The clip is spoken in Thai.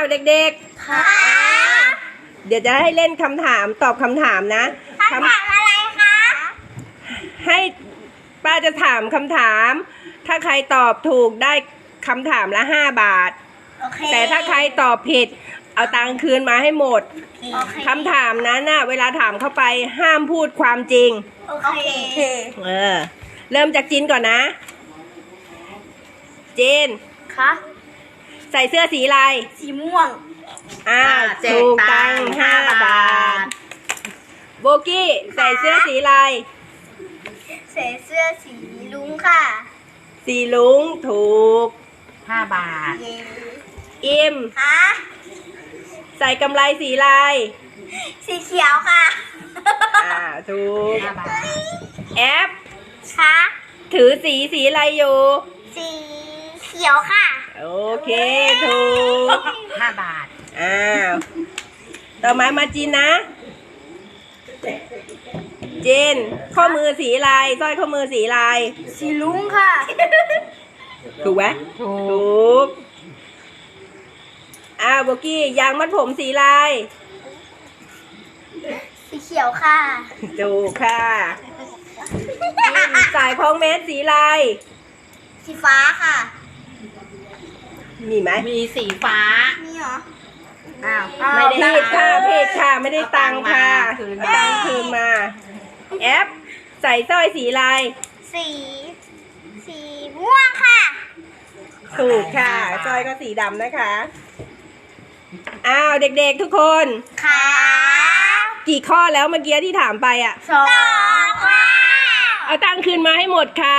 าวเด็กค่ะๆเดี๋ยวจะให้เล่นคำถามตอบคำถามนะคำถามอะไรคะ ให้ป้าจะถามคำถาม ถ้าใครตอบถูกได้คำถามละห้าบาทโอเคแต่ถ้าใครตอบผิด เอาตังค์คืนมาให้หมดโอเคคำถามนั้นน่ะ เวลาถามเข้าไปห้ามพูดความจริง โอเค เออ เริ่มจากจินก่อนนะจินคะ ใส่เสื้อสีอะไร สีม่วง อ่าแจกถูกตังค์ห้าบาท โบกี้ใส่เสื้อสีอะไร ใส่เสื้อสีลุงค่ะ สีลุงถูก ห้าบาท เย้อิมคะใส่กำไรสีอะไร สีเขียวค่ะอ่าถูก ห้าบาท แอป คะถือสีสีอะไรอยู่ สีเขียวค่ะ โอเค ถูกห้าบาท อ้าว ต่อมามาจินนะจินข้อมือสีอะไรสร้อยข้อมือสีอะไรสีลุงค่ะ ถูกไหมถูถูก อ้าวโบกี้ ยางมัดผมสีอะไรสีเขียวค่ะ ถูกค่ะจินสายคล้องเมสสีอะไรสีฟ้าค่ะ มีไหมมีสีฟ้า มีเหรอ อ้าวไม่ได้ผิดค่ะผิดค่ะ ไม่ได้ตังค์ค่ะเอาตังค์มาคืนมาตังค์คืนมา แอป ใส่สร้อยสีอะไรสี สีม่วงค่ะ ถูกค่ะสร้อยก็สีดำนะคะ อ้าว เด็กๆทุกคน ค่ะ กี่ข้อแล้วเมื่อกี้ที่ถามไปอะสองค่ะ เอาตังค์คืนมาให้หมดค่ะ